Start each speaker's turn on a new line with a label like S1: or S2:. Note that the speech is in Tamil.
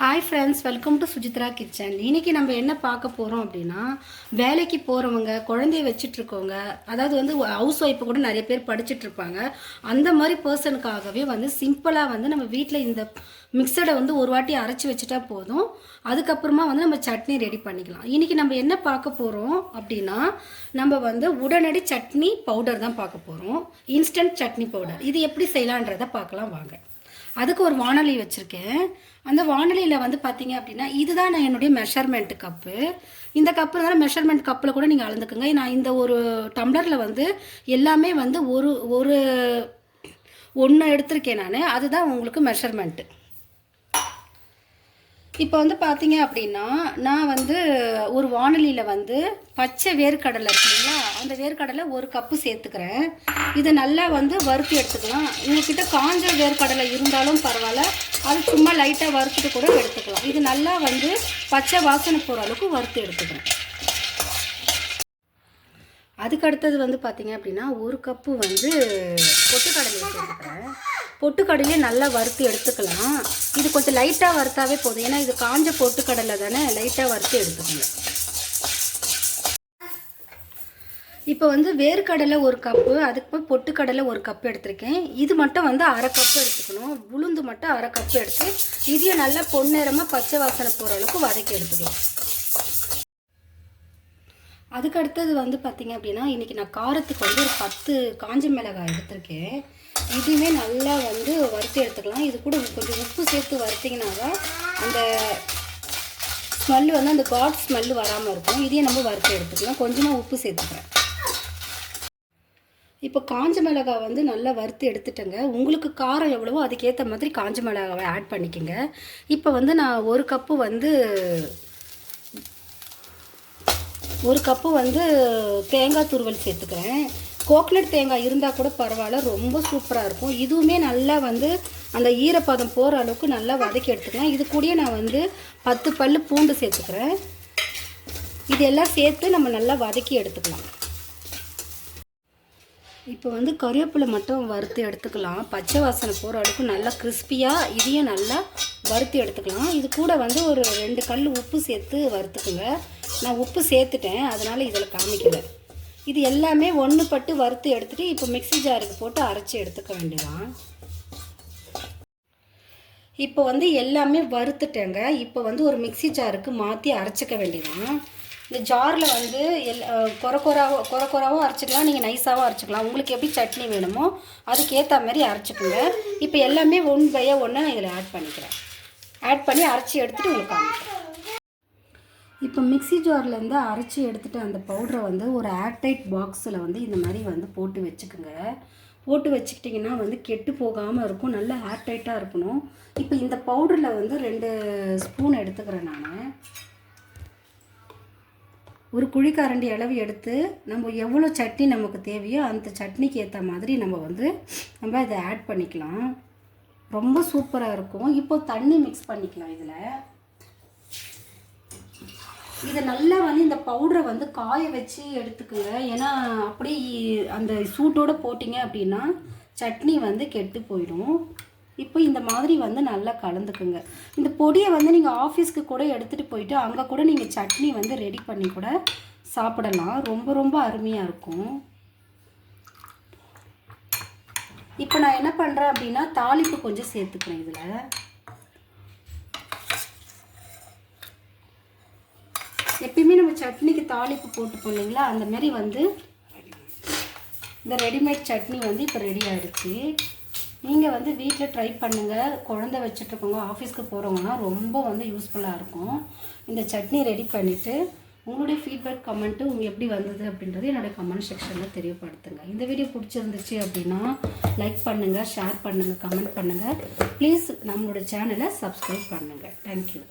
S1: Hi friends welcome to Sujithra kitchen இன்னைக்கு நம்ம என்ன பார்க்க போகிறோம் அப்படின்னா வேலைக்கு போகிறவங்க குழந்தைய வச்சிட்ருக்கவங்க அதாவது வந்து ஹவுஸ் ஒய்ஃபை கூட நிறைய பேர் படிச்சுட்ருப்பாங்க அந்த மாதிரி பர்சனுக்காகவே வந்து சிம்பிளாக வந்து நம்ம வீட்டில் இந்த மிக்சடை வந்து ஒரு வாட்டி அரைச்சி வச்சுட்டா போதும். அதுக்கப்புறமா வந்து நம்ம சட்னி ரெடி பண்ணிக்கலாம். இன்றைக்கி நம்ம என்ன பார்க்க போகிறோம் அப்படின்னா நம்ம வந்து உடனடி சட்னி பவுடர் தான் பார்க்க போகிறோம் இன்ஸ்டன்ட் சட்னி பவுடர் இது எப்படி செய்யலான்றதை பார்க்கலாம் வாங்க. அதுக்கு ஒரு வானொலி வச்சுருக்கேன். அந்த வானொலியில் வந்து பார்த்தீங்க அப்படின்னா இதுதான் நான் என்னுடைய மெஷர்மெண்ட் கப்பு இந்த கப்பு இருந்தாலும் மெஷர்மெண்ட் கப்பில் கூட நீங்கள் அளந்துக்குங்க. நான் இந்த ஒரு டம்ளரில் வந்து எல்லாமே வந்து ஒரு ஒரு ஒன்று எடுத்திருக்கேன் நான். அதுதான் உங்களுக்கு மெஷர்மெண்ட்டு இப்போ வந்து பார்த்தீங்க அப்படின்னா நான் வந்து ஒரு வானொலியில் வந்து பச்சை வேர்க்கடலை இருக்கு இல்லைங்களா? அந்த வேர்க்கடலை ஒரு கப்பு சேர்த்துக்கிறேன். இதை நல்லா வந்து வறுத்து எடுத்துக்கலாம். உங்ககிட்ட காஞ்ச வேர்க்கடலை இருந்தாலும் பரவாயில்ல. அது சும்மா லைட்டாக வறுத்துட்டு கூட எடுத்துக்கலாம். இது நல்லா வந்து பச்சை வாசனை போகிற அளவுக்கு வறுத்து எடுத்துக்கிறேன். அதுக்கு அடுத்தது வந்து பார்த்தீங்க அப்படின்னா ஒரு கப்பு வந்து பொட்டுக்கடலை சேர்த்துக்கிறேன். பொட்டுக்கடலையே நல்லா வறுத்து எடுத்துக்கலாம். இது கொஞ்சம் லைட்டாக வறுத்தாவே போதும். ஏன்னா இது காஞ்ச பொட்டுக்கடலை தானே லைட்டாக வறுத்து எடுத்துக்கணும் இப்போ வந்து வேர்க்கடலை ஒரு கப்பு அதுக்கு பொட்டுக்கடலை ஒரு கப் எடுத்திருக்கேன். இது மட்டும் வந்து அரை கப்பு எடுத்துக்கணும். உளுந்து மட்டும் அரை கப்பு எடுத்து இதையும் நல்லா பொன்னிறமாக பச்சை வாசனை போகிற அளவுக்கு வதக்கி எடுத்துக்கலாம். அதுக்கு அடுத்தது வந்து பார்த்திங்க அப்படின்னா இன்றைக்கி நான் காரத்துக்கு வந்து ஒரு பத்து காஞ்ச மிளகாய் எடுத்திருக்கேன். இதுவுமே நல்லா வந்து வறுத்து எடுத்துக்கலாம். இது கூட கொஞ்சம் உப்பு சேர்த்து வறுத்திங்கன்னா தான் அந்த ஸ்மெல்லு வந்து அந்த காட் ஸ்மெல்லு வராமல் இருக்கும். இதையும் நம்ம வறுத்து எடுத்துக்கலாம். கொஞ்சமாக உப்பு சேர்த்துக்கிறேன். இப்போ காஞ்ச மிளகாய் வந்து நல்லா வறுத்து எடுத்துட்டேங்க. உங்களுக்கு காரம் எவ்வளவோ அதுக்கேற்ற மாதிரி காஞ்ச மிளகாவை ஆட் பண்ணிக்கோங்க. இப்போ வந்து நான் ஒரு கப்பு வந்து ஒரு கப்பு வந்து தேங்காய் துருவல் சேர்த்துக்கிறேன். கோக்லெட் தேங்காய் இருந்தால் கூட பரவாயில்ல ரொம்ப சூப்பராக இருக்கும். இதுவுமே நல்லா வந்து அந்த ஈரப்பதம் போகிற அளவுக்கு நல்லா வதக்கி எடுத்துக்கலாம். இது கூடயே நான் வந்து பத்து பல் பூண்டு சேர்த்துக்கிறேன். இதெல்லாம் சேர்த்து நம்ம நல்லா வதக்கி எடுத்துக்கலாம். இப்போ வந்து கருவேப்பிலை மட்டும் வறுத்து எடுத்துக்கலாம். பச்சை வாசனை போகிற அளவுக்கு நல்லா கிறிஸ்பியாக இதையும் நல்லா வறுத்து எடுத்துக்கலாம். இது கூட வந்து ஒரு ரெண்டு கல் உப்பு சேர்த்து வறுத்துக்குங்க. நான் உப்பு சேர்த்துட்டேன். அதனால் இதில் காமிக்கலை. இது எல்லாமே ஒன்று பட்டு வறுத்து எடுத்துகிட்டு இப்போ மிக்சி ஜாருக்கு போட்டு அரைச்சி எடுத்துக்க வேண்டியதான் இப்போ வந்து எல்லாமே வறுத்துட்டேங்க. இப்போ வந்து ஒரு மிக்சி ஜாருக்கு மாற்றி அரைச்சிக்க வேண்டியதான் இந்த ஜாரில் வந்து எல் குறை குறாவோ குறை குறாவோ அரைச்சிக்கலாம். நீங்கள் நைஸாகவும் அரைச்சிக்கலாம். உங்களுக்கு எப்படி சட்னி வேணுமோ அதுக்கேற்ற மாதிரி அரைச்சிக்கோங்க. இப்போ எல்லாமே ஒன் பைய ஒன்று நான் இதில் ஆட் பண்ணிக்கிறேன். ஆட் பண்ணி அரைச்சி எடுத்துகிட்டு உங்களுக்கு காமிக்கிறேன். இப்போ மிக்சி ஜார்லேருந்து அரைச்சி எடுத்துகிட்டு அந்த பவுடரை வந்து ஒரு ஏர்டைட் பாக்ஸில் வந்து இந்த மாதிரி வந்து போட்டு வச்சுக்கோங்க. போட்டு வச்சுக்கிட்டிங்கன்னா வந்து கெட்டு போகாமல் இருக்கும் நல்லா ஏர்டைட்டாக இருக்கணும். இப்போ இந்த பவுடரில் வந்து ரெண்டு ஸ்பூன் எடுத்துக்கிறேன் நான். ஒரு குழிக்காரண்டி அளவு எடுத்து நம்ம எவ்வளோ சட்னி நமக்கு தேவையோ அந்த சட்னிக்கு ஏற்ற மாதிரி நம்ம வந்து நம்ம இதை ஆட் பண்ணிக்கலாம். ரொம்ப சூப்பராக இருக்கும். இப்போ தண்ணி மிக்ஸ் பண்ணிக்கலாம் இதில். இதை நல்லா வந்து இந்த பவுடரை வந்து காய வச்சு எடுத்துக்குங்க. ஏன்னா அப்படியே அந்த சூட்டோடு போட்டிங்க அப்படின்னா சட்னி வந்து கெட்டு போயிடும். இப்போ இந்த மாதிரி வந்து நல்லா கலந்துக்குங்க. இந்த பொடியை வந்து நீங்கள் ஆஃபீஸ்க்கு கூட எடுத்துகிட்டு போயிட்டு அங்கே கூட நீங்கள் சட்னி வந்து ரெடி பண்ணி கூட சாப்பிடலாம். ரொம்ப ரொம்ப அருமையாக இருக்கும். இப்போ நான் என்ன பண்ணுறேன் அப்படின்னா தாளிப்பு கொஞ்சம் சேர்த்துக்கிறேன் இதில். நம்ம சட்னிக்கு தாளிப்பு போட்டு போனீங்களா அந்தமாரி வந்து இந்த ரெடிமேட் சட்னி வந்து இப்போ ரெடி ஆகிடுச்சு நீங்கள் வந்து வீட்டில் ட்ரை பண்ணுங்கள் குழந்த வச்சுட்ருக்கோங்க ஆஃபீஸ்க்கு போகிறவங்கன்னா ரொம்ப வந்து யூஸ்ஃபுல்லாக இருக்கும். இந்த சட்னி ரெடி பண்ணிவிட்டு உங்களுடைய ஃபீட்பேக் கமெண்ட்டு உங்கள் எப்படி வந்தது அப்படின்றது என்னுடைய கமெண்ட் செக்ஷனில் தெரியப்படுத்துங்க. இந்த வீடியோ பிடிச்சிருந்துச்சு அப்படின்னா லைக் பண்ணுங்கள் ஷேர் பண்ணுங்கள் கமெண்ட் பண்ணுங்கள் ப்ளீஸ் நம்மளோட சேனலை சப்ஸ்கிரைப் பண்ணுங்கள் தேங்க்யூ